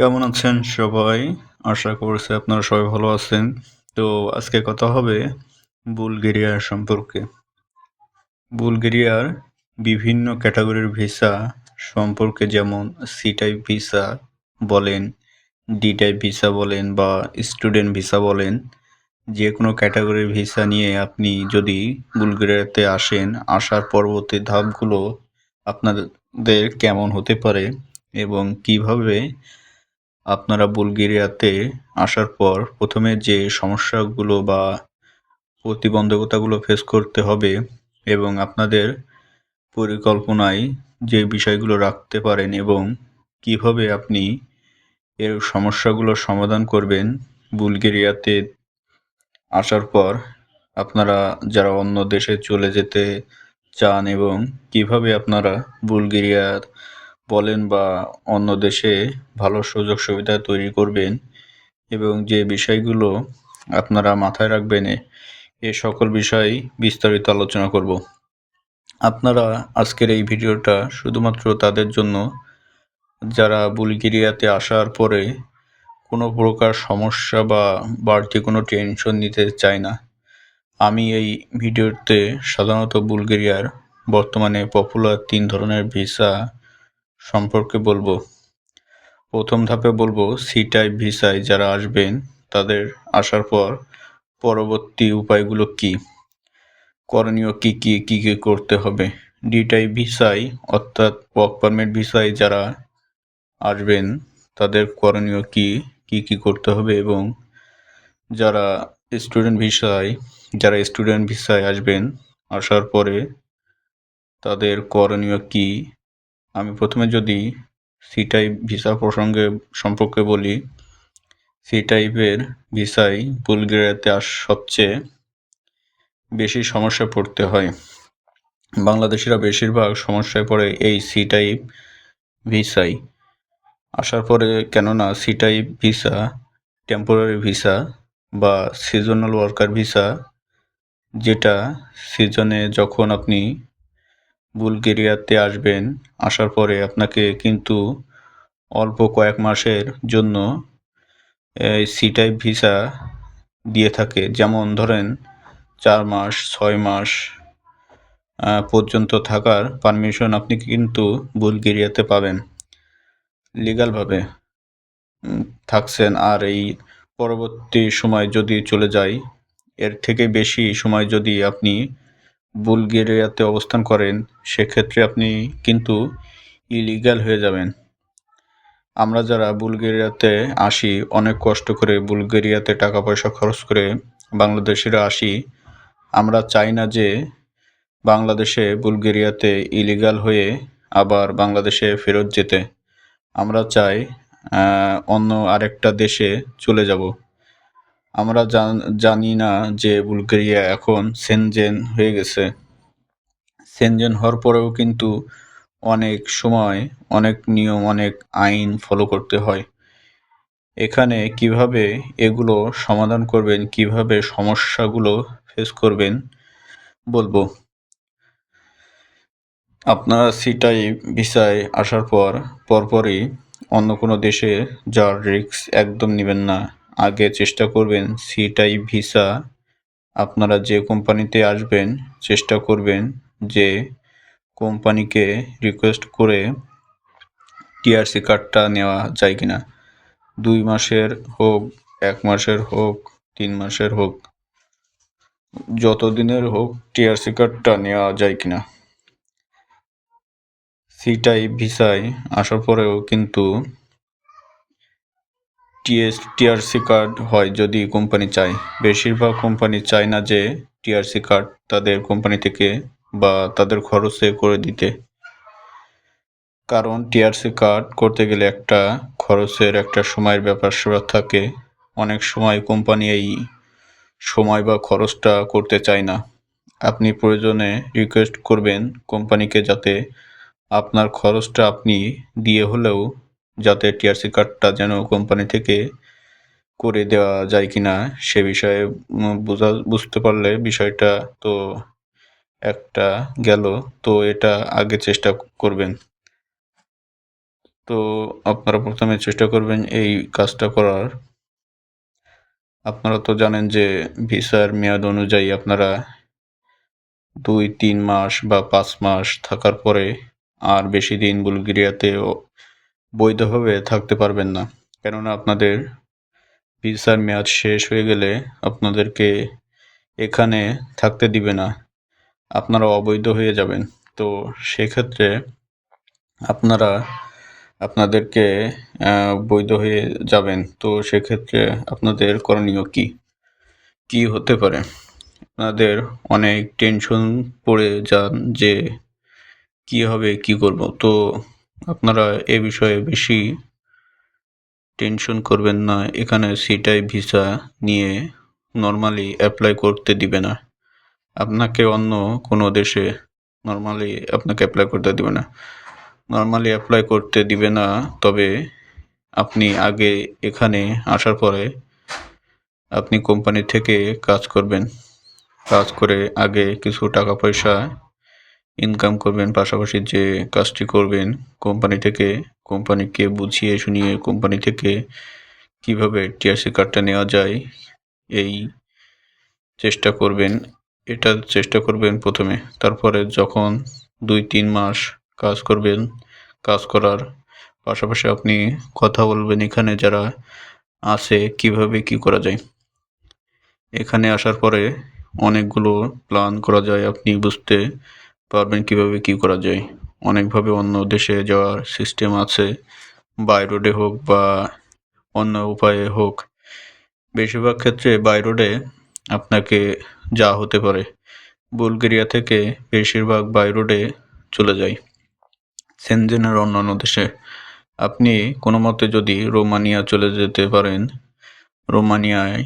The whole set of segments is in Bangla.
কেমন আছেন সবাই? আশা করছি আপনারা সবাই ভালো আছেন। তো আজকে কথা হবে বুলগেরিয়া সম্পর্কে। বুলগেরিয়ার বিভিন্ন ক্যাটাগরির ভিসা সম্পর্কে যেমন সি টাইপ ভিসা বলেন, ডি টাইপ ভিসা বলেন বা স্টুডেন্ট ভিসা বলেন যে কোনো ক্যাটাগরির ভিসা নিয়ে আপনি যদি বুলগেরিয়াতে আসেন, আসার পরবর্তী ধাপগুলো আপনাদের কেমন হতে পারে এবং কীভাবে আপনারা বুলগেরিয়াতে আসার পর প্রথমে যে সমস্যাগুলো বা প্রতিবন্ধকতাগুলো ফেস করতে হবে এবং আপনাদের পরিকল্পনায় যে বিষয়গুলো রাখতে পারেন এবং কীভাবে আপনি এর সমস্যাগুলো সমাধান করবেন বুলগেরিয়াতে আসার পর আপনারা যারা অন্য দেশে চলে যেতে চান এবং কীভাবে আপনারা বুলগেরিয়ার বলেন বা অন্য দেশে ভালো সুযোগ সুবিধা তৈরি করবেন এবং যে বিষয়গুলো আপনারা মাথায় রাখবেন, এ- সকল বিষয় বিস্তারিত আলোচনা করব। আপনারা আজকের এই ভিডিওটা শুধুমাত্র তাদের জন্য, যারা বুলগেরিয়াতে আসার পরে কোনো প্রকার সমস্যা বা বাড়তি কোনো টেনশন নিতে চায় না। আমি এই ভিডিওতে সাধারণত বুলগেরিয়ার বর্তমানে পপুলার তিন ধরনের ভিসা সম্পর্কে বলব। প্রথম ধাপে বলব সি টাইপ ভিসায় যারা আসবেন, তাদের আসার পর পরবর্তী উপায়গুলো কি? করণীয় কি কি কি কি করতে হবে? ডি টাইপ ভিসায়, অর্থাৎ ওয়ার্ক পারমিট ভিসায় যারা আসবেন, তাদের করণীয় কি কি কি করতে হবে এবং যারা স্টুডেন্ট ভিসায়, যারা স্টুডেন্ট ভিসায় আসবেন, আসার পরে তাদের করণীয় কি আমি প্রথমে যদি সি টাইপ ভিসা প্রসঙ্গে সম্পর্কে বলি সি টাইপের ভিসায় বুলগেরিয়াতে আস সবচেয়ে বেশি সমস্যা পড়তে হয়। বাংলাদেশিরা বেশিরভাগ সমস্যায় পড়ে এই সি টাইপ ভিসায় আসার পরে কেননা C type visa temporary visa বা সিজনাল ওয়ার্কার ভিসা যেটা সিজনে যখন আপনি বুলগেরিয়াতে আসবেন, আসার পরে আপনাকে কিন্তু অল্প কয়েক মাসের জন্য সি টাইপ ভিসা দিয়ে থাকে। যেমন ধরেন, চার মাস, ছয় মাস পর্যন্ত থাকার পারমিশন আপনি কিন্তু বুলগেরিয়াতে পাবেন। লিগালভাবে থাকছেন। আর এই পরবর্তী সময় যদি চলে যায়, এর থেকে বেশি সময় যদি আপনি বুলগেরিয়াতে অবস্থান করেন, সেক্ষেত্রে আপনি কিন্তু ইলিগাল হয়ে যাবেন। আমরা যারা বুলগেরিয়াতে আসি, অনেক কষ্ট করে বুলগেরিয়াতে টাকা পয়সা খরচ করে বাংলাদেশিরা আসি, আমরা চাই না যে বাংলাদেশে বুলগেরিয়াতে ইলিগাল হয়ে আবার বাংলাদেশে ফেরত যেতে। আমরা চাই অন্য আরেকটা দেশে চলে যাব। আমরা জান- না যে বুলগেরিয়া এখন সেনজেন হয়ে গেছে। সেনজেন হওয়ার পরেও কিন্তু অনেক সময়, অনেক নিয়ম, অনেক আইন ফলো করতে হয়। এখানে কীভাবে এগুলো সমাধান করবেন, কীভাবে সমস্যাগুলো ফেস করবেন বলব। আপনারা সি টাইপ ভিসায় আসার পর, পরপরই অন্য কোনো দেশে যাওয়ার রিস্ক একদম নেবেন না। আগে চেষ্টা করবেন সি টাইপ ভিসা। আপনারা যে কোম্পানিতে আসবেন, চেষ্টা করবেন যে কোম্পানিকে রিকোয়েস্ট করে টিআরসি কার্ডটা নেওয়া যায় কিনা। দুই মাসের হোক, এক মাসের হোক, তিন মাসের হোক যত দিনের হোক টিআরসি কার্ডটা নেওয়া যায় কিনা। সি টাইপ ভিসায় আসার পরেও কিন্তু টিএস, টিআরসি কার্ড হয় যদি কোম্পানি চায়। বেশিরভাগ কোম্পানি চায় না যে টিআরসি কার্ড তাদের কোম্পানি থেকে বা তাদের খরচে করে দিতে। কারণ টিআরসি কার্ড করতে গেলে একটা খরচের একটা সময়ের ব্যাপার স্যাপার থাকে। অনেক সময় কোম্পানি এই সময় বা খরচটা করতে চায় না। আপনি প্রয়োজনে রিকোয়েস্ট করবেন কোম্পানিকে যাতে আপনার খরচটা আপনি দিয়ে হলেও যাতে টিআরসি কার্ডটা যেন কোম্পানি থেকে করে দেওয়া যায় কিনা সে বিষয়ে বোঝা, বুঝতে পারলে বিষয়টা তো একটা গেল। তো এটা আগে চেষ্টা করবেন। তো আপনারা প্রথমে চেষ্টা করবেন এই কাজটা করার। আপনারা তো জানেন যে ভিসার মেয়াদ অনুযায়ী আপনারা দুই, তিন মাস বা পাঁচ মাস থাকার পরে আর বেশি দিন বুলগেরিয়াতে বৈধভাবে থাকতে পারবেন না। কেননা আপনাদের ভিসার মেয়াদ শেষ হয়ে গেলে আপনাদেরকে এখানে থাকতে দিবে না। আপনারা অবৈধ হয়ে যাবেন। তো সেক্ষেত্রে আপনারা আপনাদেরকে বৈধ হয়ে যাবেন। তো সেক্ষেত্রে আপনাদের করণীয় কি? কি হতে পারে? আপনাদের অনেক টেনশন পড়ে যান যে কি হবে, কি করব। তো আপনারা এ বিষয়ে বেশি টেনশন করবেন না, এখানে সিটাই ভিসা নিয়ে নর্মালি অ্যাপ্লাই করতে দিবে না। আপনাকে অন্য কোনো দেশে নর্মালি আপনাকে অ্যাপ্লাই করতে দিবে না। নর্মালি অ্যাপ্লাই করতে দিবে না, তবে আপনি আগে এখানে আসার পরে আপনি কোম্পানি থেকে কাজ করবেন। কাজ করে আগে কিছু টাকা পয়সা ইনকাম করবেন, পাশাপাশি যে কাজটি করবেন কোম্পানি থেকে কোম্পানিকে বুঝিয়ে শুনিয়ে কোম্পানি থেকে কীভাবে টিআরসি কার্ডটা নেওয়া যায়, এই চেষ্টা করবেন, এটা চেষ্টা করবেন প্রথমে। তারপরে যখন দুই তিন মাস কাজ করবেন, কাজ করার পাশাপাশি আপনি কথা বলবেন এখানে যারা আছে, কীভাবে কি করা যায়। এখানে আসার পরে অনেকগুলো প্ল্যান করা যায়, আপনি বুঝতে পারবেন কীভাবে কি করা যায়? অনেকভাবে অন্য দেশে যাওয়ার সিস্টেম আছে বাই রোডে হোক বা অন্য উপায়ে হোক। বেশিরভাগ ক্ষেত্রে বাই রোডে আপনাকে যা হতে পারে, বুলগেরিয়া থেকে বেশিরভাগ বাই রোডে চলে যায়। সেনজেনের অন্যান্য দেশে। আপনি কোনো মতে যদি রোমানিয়া চলে যেতে পারেন, রোমানিয়ায়,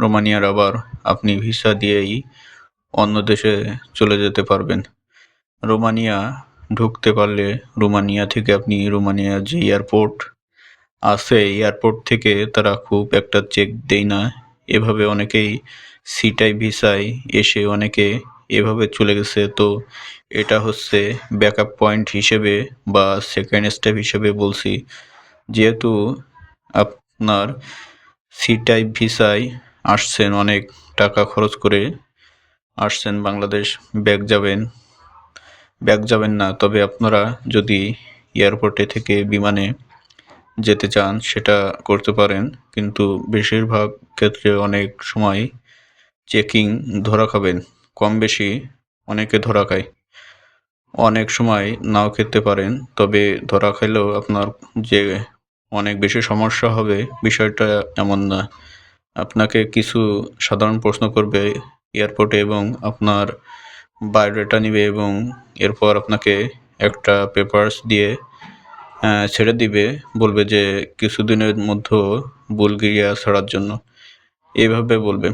রোমানিয়ার আবার আপনি ভিসা দিয়েই অন্য দেশে চলে যেতে পারবেন। রোমানিয়া ঢুকতে পারলে রোমানিয়া থেকে আপনি রোমানিয়ার যে এয়ারপোর্ট আছে এয়ারপোর্ট থেকে তারা খুব একটা চেক দেয় না। এভাবে অনেকেই সিটাই ভিসায় এসে অনেকে এভাবে চলে গেছে। তো এটা হচ্ছে ব্যাকআপ পয়েন্ট হিসেবে বা সেকেন্ড স্টেপ হিসেবে বলছি। যেহেতু আপনার সি টাইপ ভিসায় আসছেন অনেক টাকা খরচ করে, আসছেন বাংলাদেশ, ব্যাক যাবেন। ব্যাক যাবেন না। তবে আপনারা যদি এয়ারপোর্টে থেকে বিমানে যেতে চান, সেটা করতে পারেন। কিন্তু বেশিরভাগ ক্ষেত্রে অনেক সময় চেকিং ধরা খাবেন। কম বেশি অনেকে ধরা খায়। অনেক সময় নাও খেতে পারেন, তবে ধরা খাইলেও আপনার যে অনেক বেশি সমস্যা হবে বিষয়টা এমন না। আপনাকে কিছু সাধারণ প্রশ্ন করবে এয়ারপোর্টে এবং আপনার বায়োডাটা নেবে এবং এরপর আপনাকে একটা পেপারস দিয়ে ছেড়ে দিবে, বলবে যে কিছুদিনের মধ্যে বুলগেরিয়া ছাড়ার জন্য। এইভাবে বলবে।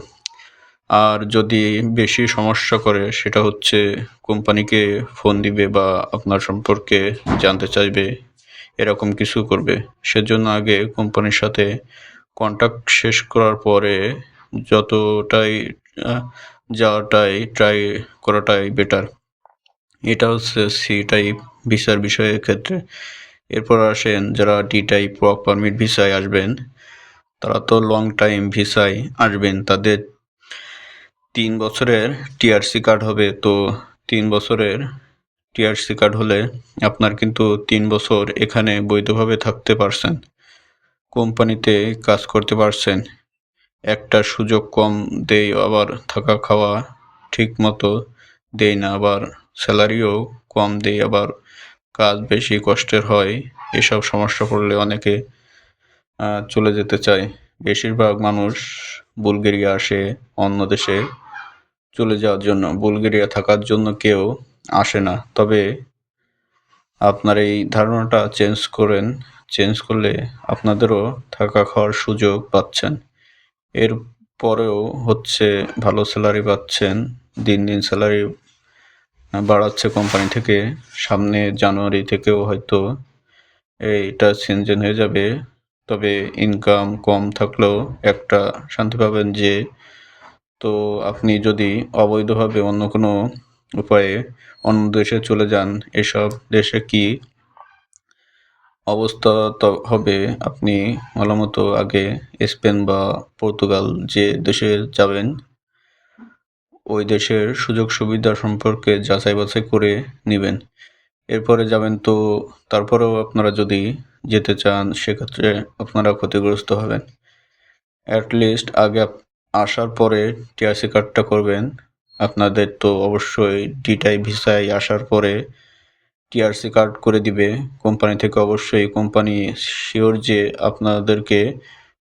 আর যদি বেশি সমস্যা করে, সেটা হচ্ছে কোম্পানিকে ফোন দিবে বা আপনার সম্পর্কে জানতে চাইবে, এরকম কিছু করবে। সেজন্য আগে কোম্পানির সাথে কন্ট্যাক্ট শেষ করার পরে যতটাই যাওয়াটাই ট্রাই করাটাই বেটার এটা হচ্ছে সি টাইপ ভিসার বিষয়ের ক্ষেত্রে। এরপর আসেন যারা ডি টাইপ ওয়ার্ক পারমিট ভিসায় আসবেন, তারা তো লং টাইম ভিসায় আসবেন। তাদের তিন বছরের টিআরসি কার্ড হবে। তো তিন বছরের টিআরসি কার্ড হলে আপনার কিন্তু তিন বছর এখানে বৈধভাবে থাকতে পারছেন, কোম্পানিতে কাজ করতে পারছেন। একটা সুযোগ কম দেয় আবার থাকা খাওয়া ঠিক মতো দেয় না, আবার স্যালারিও কম দেয় আবার কাজ বেশি কষ্টের হয়, এসব সমস্যা পড়লে অনেকে চলে যেতে চায়। বেশিরভাগ মানুষ বুলগেরিয়া আসে অন্য দেশে চলে যাওয়ার জন্য। বুলগেরিয়া থাকার জন্য কেউ আসে না। তবে আপনার এই ধারণাটা চেঞ্জ করেন, চেঞ্জ করলে আপনাদেরও থাকা খাওয়ার সুযোগ পাচ্ছেন। এর পরেও হচ্ছে ভালো স্যালারি পাচ্ছেন, দিন দিন স্যালারি বাড়াচ্ছে কোম্পানি থেকে। সামনে জানুয়ারি থেকেও হয়তো এইটা চেঞ্জেন হয়ে যাবে। তবে ইনকাম কম থাকলেও একটা শান্তি পাবেন যে, তো আপনি যদি অবৈধভাবে অন্য কোনো উপায়ে অন্য দেশে চলে যান, এসব দেশে কি অবস্থা তো হবে, আপনি ভালোমতো আগে স্পেন বা পর্তুগাল যে দেশে যাবেন, ওই দেশের সুযোগ সুবিধা সম্পর্কে যাচাই বাছাই করে নেবেন। এরপরে যাবেন তো তারপরেও আপনারা যদি যেতে চান, সেক্ষেত্রে আপনারা ক্ষতিগ্রস্ত হবেন। অ্যাটলিস্ট আগে আসার পরে টিআরসি কার্ডটা করবেন। আপনাদের তো অবশ্যই ডিটাই ভিসায় আসার পরে টিআরসি কার্ড করে দিবে। কোম্পানি থেকে অবশ্যই কোম্পানি শিওর যে আপনাদেরকে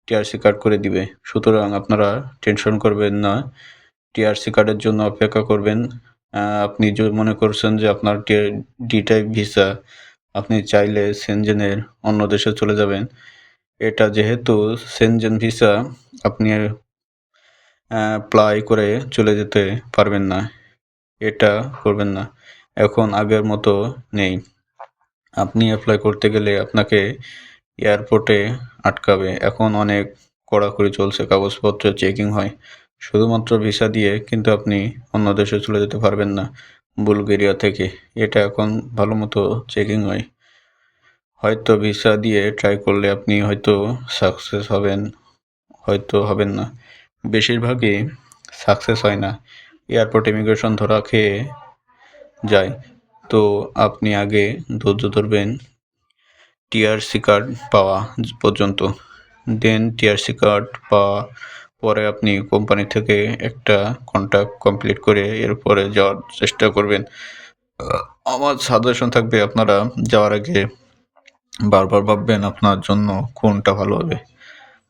টিআরসি কার্ড করে দিবে। সুতরাং আপনারা টেনশন করবেন না। টিআরসি কার্ডের জন্য অপেক্ষা করবেন। আপনি যদি মনে করছেন যে আপনার ডি টাইপ ভিসা, আপনি চাইলে সেনজেনের অন্য দেশে চলে যাবেন। এটা যেহেতু সেনজেন ভিসা, আপনি অ্যাপ্লাই করে চলে যেতে পারবেন না। এটা করবেন না। এখন আগের মতো নেই। আপনি অ্যাপ্লাই করতে গেলে আপনাকে এয়ারপোর্টে আটকাবে। এখন অনেক কড়াকড়ি চলছে, কাগজপত্র চেকিং হয়। শুধুমাত্র ভিসা দিয়ে কিন্তু আপনি অন্য দেশে চলে যেতে পারবেন না, বুলগেরিয়া থেকে। এটা এখন ভালো মতো চেকিং হয়। হয়তো ভিসা দিয়ে ট্রাই করলে আপনি হয়তো সাকসেস হবেন, হয়তো হবেন না। বেশিরভাগই সাকসেস হয় না। এয়ারপোর্ট ইমিগ্রেশন ধরা খেয়ে যায়। তো আপনি আগে ধৈর্য ধরবেন। টিআরসি কার্ড পাওয়া পর্যন্ত। দেন টিআরসি কার্ড পাওয়া পরে আপনি কোম্পানি থেকে একটা কন্ট্যাক্ট কমপ্লিট করে এরপরে যাওয়ার চেষ্টা করবেন। আমার সাজেশন থাকবে আপনারা যাওয়ার আগে বারবার ভাববেন আপনার জন্য কোনটা ভালো হবে।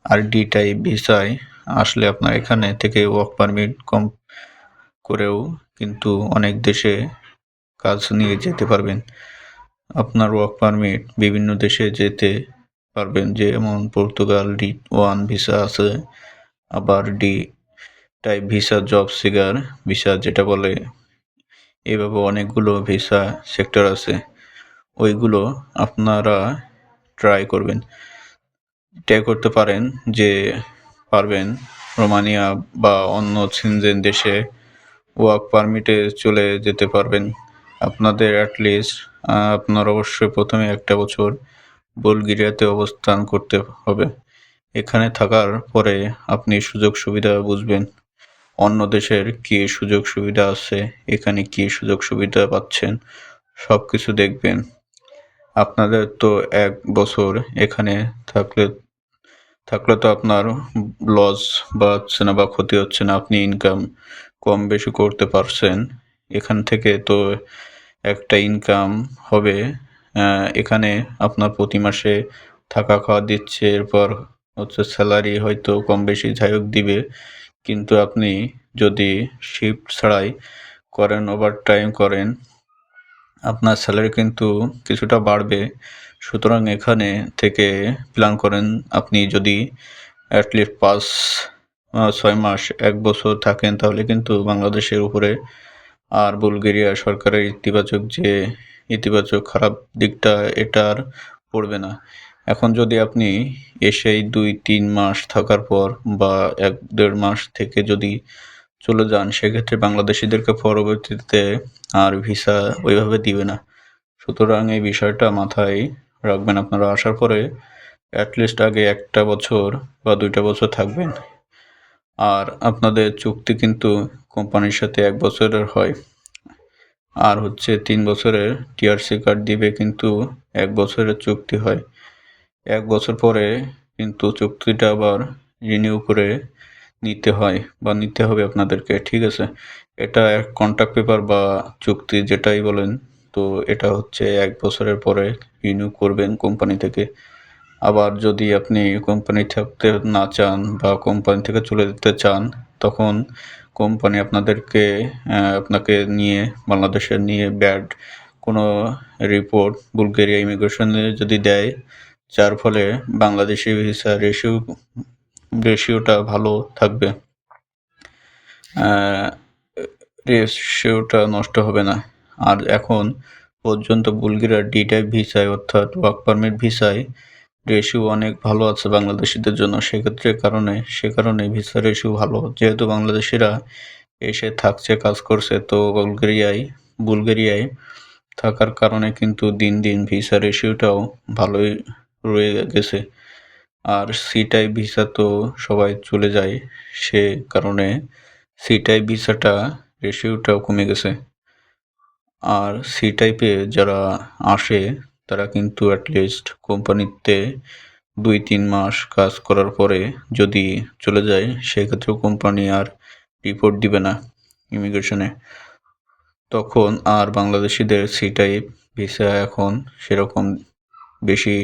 আর ডি টাইপ ভিসায় আসলে আপনার এখানে থেকে ওয়ার্ক পারমিট কম করেও কিন্তু অনেক দেশে কাজ নিয়ে যেতে পারবেন। আপনার ওয়ার্ক পারমিট বিভিন্ন দেশে যেতে পারবেন, যেমন পর্তুগাল ডি ওয়ান ভিসা আছে, আবার D type visa job seeker visa যেটা বলে, এভাবে অনেকগুলো ভিসা সেক্টর আছে। ওইগুলো আপনারা ট্রাই করবেন। ট্রাই করতে পারেন যে পারবেন রোমানিয়া বা অন্য সিনজেন দেশে ওয়ার্ক পারমিটে চলে যেতে পারবেন। আপনাদের অ্যাটলিস্ট আপনার অবশ্যই প্রথমে একটা বছর বুলগেরিয়াতে অবস্থান করতে হবে। এখানে থাকার পরে আপনি সুযোগ সুবিধা বুঝবেন। অন্য দেশের কী সুযোগ সুবিধা আছে, এখানে কী সুযোগ সুবিধা পাচ্ছেন সব কিছু দেখবেন। আপনাদের তো এক বছর এখানে থাকলে থাকলে তো আপনার লস বা হচ্ছে না বা ক্ষতি হচ্ছে না, আপনি ইনকাম কম বেশি করতে পারছেন। এখান থেকে তো একটা ইনকাম হবে এখানে আপনার প্রতি মাসে থাকা খাওয়া দিচ্ছে, এরপর হচ্ছে স্যালারি হয়তো কম বেশি যাই হোক দিবে। কিন্তু আপনি যদি শিফট ছাড়াই করেন ওভার টাইম করেন, আপনার স্যালারি কিন্তু কিছুটা বাড়বে। সুতরাং এখানে থেকে প্ল্যান করেন, আপনি যদি অ্যাটলিস্ট পাঁচ ছয় মাস, এক বছর থাকেন, তাহলে কিন্তু বাংলাদেশের উপরে আর বুলগেরিয়া সরকারের ইতিবাচক যে ইতিবাচক খারাপ দিকটা, এটা আর পড়বে না। এখন যদি আপনি এসেই দুই, তিন মাস থাকার পর বা এক, দেড় মাস থেকে যদি চলে যান, সেক্ষেত্রে বাংলাদেশিদেরকে পরবর্তীতে আর ভিসা ওইভাবে দিবে না। সুতরাং এই বিষয়টা মাথায় রাখবেন। আপনারা আসার পরে অ্যাটলিস্ট আগে একটা বছর বা দুইটা বছর থাকবেন। আর আপনাদের চুক্তি কিন্তু কোম্পানির সাথে এক বছরের হয়। আর হচ্ছে তিন বছরের টিআরসি কার্ড দিবে কিন্তু এক বছরের চুক্তি হয়। এক বছর পরে কিন্তু চুক্তিটা আবার রিনিউ করে নিতে হয় বা নিতে হবে আপনাদেরকে, ঠিক আছে? এটা এক কন্ট্রাক্ট পেপার বা চুক্তি যেটাই বলেন, তো এটা হচ্ছে এক বছরের পরে রিনিউ করবেন কোম্পানি থেকে। আবার যদি আপনি কোম্পানি থাকতে না চান বা কোম্পানি থেকে চলে যেতে চান, তখন কোম্পানি আপনাদেরকে আপনাকে নিয়ে, বাংলাদেশে নিয়ে ব্যাড কোনো রিপোর্ট বুলগেরিয়া ইমিগ্রেশনে যদি দেয়, যার ফলে বাংলাদেশি ভিসা রেশিও, রেশিওটা ভালো থাকবে। রেশিওটা নষ্ট হবে না। আর এখন পর্যন্ত বুলগেরিয়ার ডি টাইপ ভিসায়, অর্থাৎ ওয়ার্ক পারমিট ভিসায় রেশিও অনেক ভালো আছে বাংলাদেশিদের জন্য। সেক্ষেত্রে কারণে, সে কারণে ভিসা রেশিও ভালো। যেহেতু বাংলাদেশিরা এসে থাকছে, কাজ করছে, তো বুলগেরিয়ায় বুলগেরিয়ায় থাকার কারণে কিন্তু দিন দিন ভিসা রেশিওটাও ভালোই রয়ে গেছে। আর সি টাইপ ভিসা তো সবাই চলে যায়, সে কারণে সি টাইপ ভিসাটা রেশিওটাও কমে গেছে। আর সি টাইপে যারা আসে তারা কিন্তু অ্যাটলিস্ট কোম্পানিতে দুই, তিন মাস কাজ করার পরে যদি চলে যায়, সেক্ষেত্রেও কোম্পানি আর রিপোর্ট দিবে না ইমিগ্রেশনে তখন আর বাংলাদেশিদের সি টাইপ ভিসা এখন সেরকম বেশি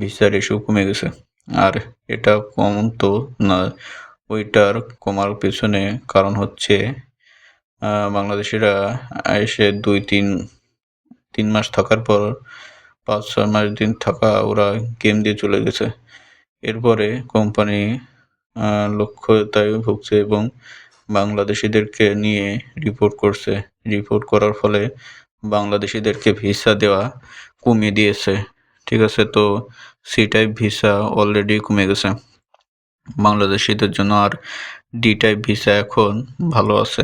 ভিসা রেশিও কমে গেছে। আর এটা কম তো না, ওইটার কমার পেছনে কারণ হচ্ছে বাংলাদেশিরা এসে দুই, তিন তিন মাস থাকার পর পাঁচ ছয় মাস দিন থাকা ওরা গেম দিয়ে চলে গেছে। এরপরে কোম্পানি লক্ষ্যতায় ভুগছে এবং বাংলাদেশিদেরকে নিয়ে রিপোর্ট করছে। রিপোর্ট করার ফলে বাংলাদেশিদেরকে ভিসা দেওয়া কমিয়ে দিয়েছে। ঠিক আছে, তো সি টাইপ ভিসা অলরেডি কমে গেছে। বাংলাদেশিদের জন্য আর ডি টাইপ ভিসা এখন ভালো আছে।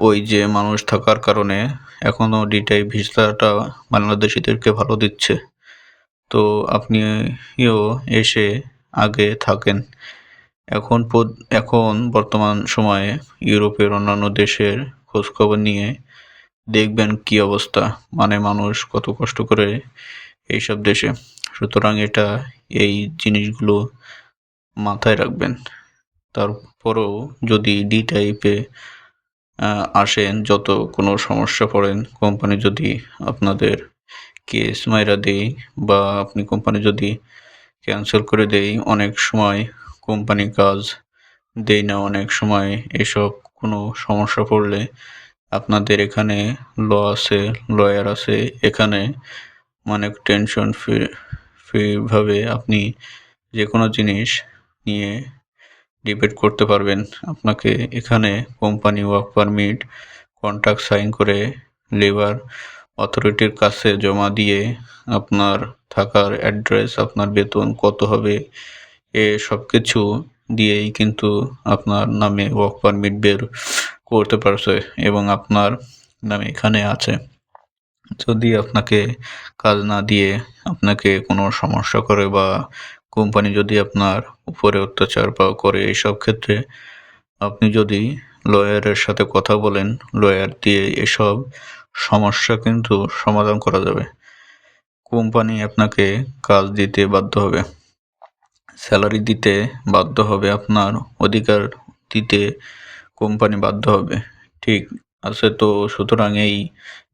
ওই যে মানুষ থাকার কারণে এখনও ডি টাইপ ভিসাটা বাংলাদেশিদেরকে ভালো দিচ্ছে। তো আপনিও এসে আগে থাকেন। এখন এখন বর্তমান সময়ে ইউরোপের অন্যান্য দেশের খোঁজখবর নিয়ে দেখবেন কি অবস্থা। মানে মানুষ কত কষ্ট করে এইসব দেশে। সুতরাং এটা এই জিনিসগুলো মাথায় রাখবেন। তারপরেও যদি ডি টাইপে আসেন, যত কোনো সমস্যা পড়েন, কোম্পানি যদি আপনাদের কেস মাইরা দেয় বা আপনি কোম্পানি যদি ক্যান্সেল করে দেয়, অনেক সময় কোম্পানি কাজ দেয় না, অনেক সময় এসব কোনো সমস্যা পড়লে আপনাদের এখানে ল আছে লয়ার আছে, এখানে অনেক টেনশন ফ্রি ফ্রিভাবে আপনি যে কোনো জিনিস নিয়ে ডিবেট করতে পারবেন। আপনাকে এখানে company work permit contract sign করে লেবার অথরিটির কাছে জমা দিয়ে আপনার থাকার অ্যাড্রেস আপনার বেতন কত হবে, এ সব কিছু দিয়েই কিন্তু আপনার নামে ওয়ার্ক পারমিট বের করতে পারছে এবং আপনার নামে এখানে আছে। যদি আপনাকে কাজ না দিয়ে আপনাকে কোনো সমস্যা করে বা কোম্পানি যদি আপনার উপরে অত্যাচার বা করে এইসব ক্ষেত্রে আপনি যদি লয়ারের সাথে কথা বলেন, লয়ার দিয়ে এসব সমস্যা কিন্তু সমাধান করা যাবে। কোম্পানি আপনাকে কাজ দিতে বাধ্য হবে। স্যালারি দিতে বাধ্য হবে, আপনার অধিকার দিতে কোম্পানি বাধ্য হবে। ঠিক আছে, তো সুতরাং এই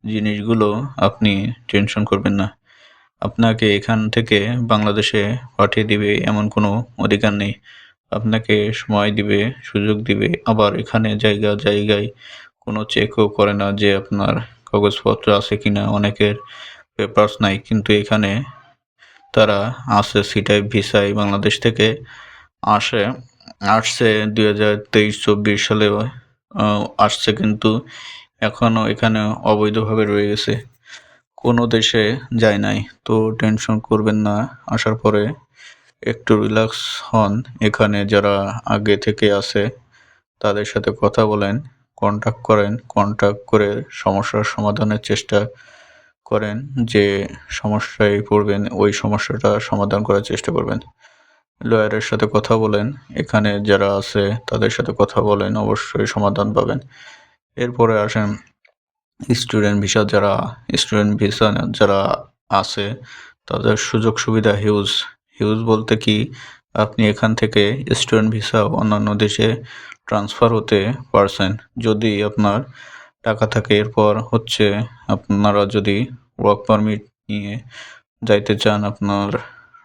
জিনিসগুলো আপনি টেনশন করবেন না। আপনাকে এখান থেকে বাংলাদেশে পাঠিয়ে দিবে এমন কোনো অধিকার নেই। আপনাকে সময় দিবে, সুযোগ দিবে, আবার এখানে জায়গা, জায়গায় কোনো চেকও করে না যে আপনার কাগজপত্র আছে কিনা, অনেকের পেপার্স নাই, কিন্তু এখানে তারা আসে সিটাই ভিসায় বাংলাদেশ থেকে আসে। আসছে দুই হাজার তেইশ চব্বিশ সালে আসছে কিন্তু এখনও এখানে অবৈধভাবে রয়ে গেছে। দেশে যায় নাই। তো টেনশন করবেন না, আসার পরে একটু রিল্যাক্স হন। এখানে যারা আগে থেকে আছে, তাদের সাথে কথা বলেন কন্ট্যাক্ট করেন। কন্ট্যাক্ট করে সমস্যার সমাধানের চেষ্টা করেন, যে সমস্যায় পড়বেন, ওই সমস্যাটা সমাধান করার চেষ্টা করবেন। লয়ারের সাথে কথা বলেন, এখানে যারা আছে, তাদের সাথে কথা বলেন, অবশ্যই সমাধান পাবেন। এরপরে আসেন স্টুডেন্ট ভিসা যারা স্টুডেন্ট ভিসা যারা আছে, তাদের সুযোগ সুবিধা হিউজ হিউজ বলতে কি, আপনি এখান থেকে স্টুডেন্ট ভিসা অন্যান্য দেশে ট্রান্সফার হতে পারছেন। যদি আপনার টাকা থাকে, এরপর হচ্ছে আপনারা যদি ওয়ার্ক পারমিট নিয়ে যাইতে চান, আপনার,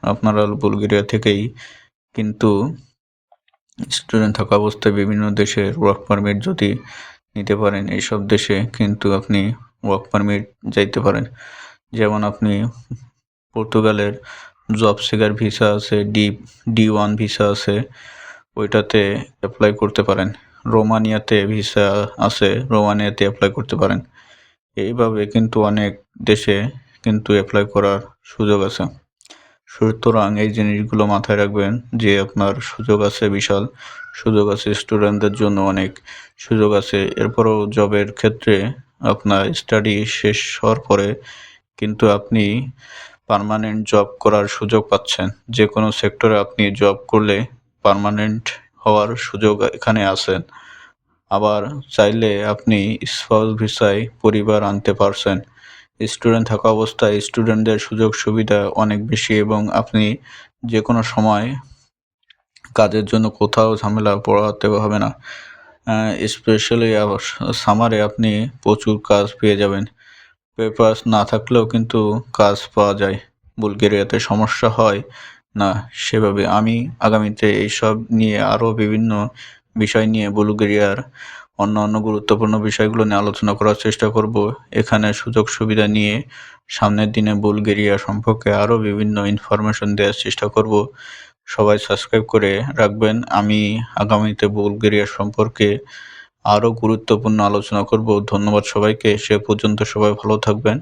আপনারা বুলগেরিয়া থেকেই কিন্তু স্টুডেন্ট থাকা অবস্থায় বিভিন্ন দেশের ওয়ার্ক পারমিট যদি নিতে পারেন। এইসব দেশে কিন্তু আপনি ওয়ার্ক পারমিট যাইতে পারেন। যেমন আপনি পর্তুগালের জব সিকার ভিসা আছে ডি ডি ওয়ান ভিসা আছে, ওইটাতে অ্যাপ্লাই করতে পারেন। রোমানিয়াতে ভিসা আছে, রোমানিয়াতে অ্যাপ্লাই করতে পারেন। এইভাবে কিন্তু অনেক দেশে কিন্তু অ্যাপ্লাই করার সুযোগ আছে। সুতরাং এই জিনিসগুলো মাথায় রাখবেন যে আপনার সুযোগ আছে বিশাল, সুযোগ আছে স্টুডেন্টদের জন্য অনেক, সুযোগ আছে এরপরও জবের ক্ষেত্রে আপনার স্টাডি শেষ হওয়ার পরে কিন্তু আপনি পার্মানেন্ট জব করার সুযোগ পাচ্ছেন। যে কোনো সেক্টরে আপনি জব করলে পার্মানেন্ট হওয়ার সুযোগ এখানে আছে। আবার চাইলে আপনি স্পাউস ভিসায় পরিবার আনতে পারছেন। স্টুডেন্ট থাকা অবস্থায় স্টুডেন্টদের সুযোগ সুবিধা অনেক বেশি এবং আপনি যে কোনো সময় কাজের জন্য কোথাও ঝামেলা পড়াতে হবে না। স্পেশালি সামারে আপনি প্রচুর কাজ পেয়ে যাবেন। পেপার্স না থাকলেও কিন্তু কাজ পাওয়া যায়। বুলগেরিয়াতে সমস্যা হয় না সেভাবে। আমি আগামীতে এইসব নিয়ে আরও বিভিন্ন বিষয় নিয়ে বুলগেরিয়ার অন্য অন্য গুরুত্বপূর্ণ বিষয়গুলো নিয়ে আলোচনা করার চেষ্টা করব। এখানে সুযোগ সুবিধা নিয়ে সামনের দিনে বুলগেরিয়া সম্পর্কে আরও বিভিন্ন ইনফরমেশন দেওয়ার চেষ্টা করব। সবাই সাবস্ক্রাইব করে রাখবেন। আমি আগামীতে বুলগেরিয়া সম্পর্কে আরও গুরুত্বপূর্ণ আলোচনা করব। ধন্যবাদ সবাইকে। সে পর্যন্ত সবাই ভালো থাকবেন।